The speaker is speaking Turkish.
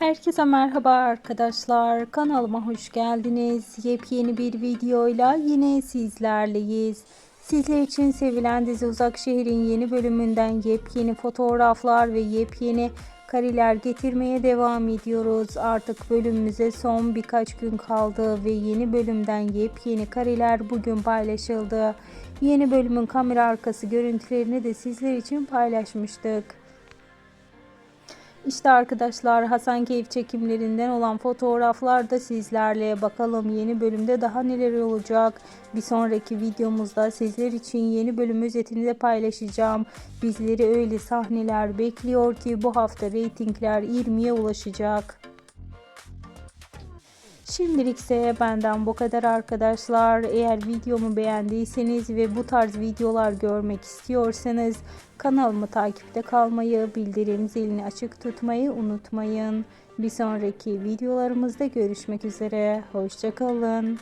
Herkese merhaba arkadaşlar. Kanalıma hoş geldiniz. Yepyeni bir videoyla yine sizlerleyiz. Sizler için sevilen dizi Uzak Şehir'in yeni bölümünden yepyeni fotoğraflar ve yepyeni kareler getirmeye devam ediyoruz. Artık bölümümüze son birkaç gün kaldı ve yeni bölümden yepyeni kareler bugün paylaşıldı. Yeni bölümün kamera arkası görüntülerini de sizler için paylaşmıştık. İşte arkadaşlar Hasankeyf çekimlerinden olan fotoğraflar da sizlerle. Bakalım yeni bölümde daha neler olacak. Bir sonraki videomuzda sizler için yeni bölüm özetini de paylaşacağım. Bizleri öyle sahneler bekliyor ki bu hafta reytingler 20'ye ulaşacak. Şimdilikse benden bu kadar arkadaşlar. Eğer videomu beğendiyseniz ve bu tarz videolar görmek istiyorsanız kanalımı takipte kalmayı, bildirim zilini açık tutmayı unutmayın. Bir sonraki videolarımızda görüşmek üzere. Hoşçakalın.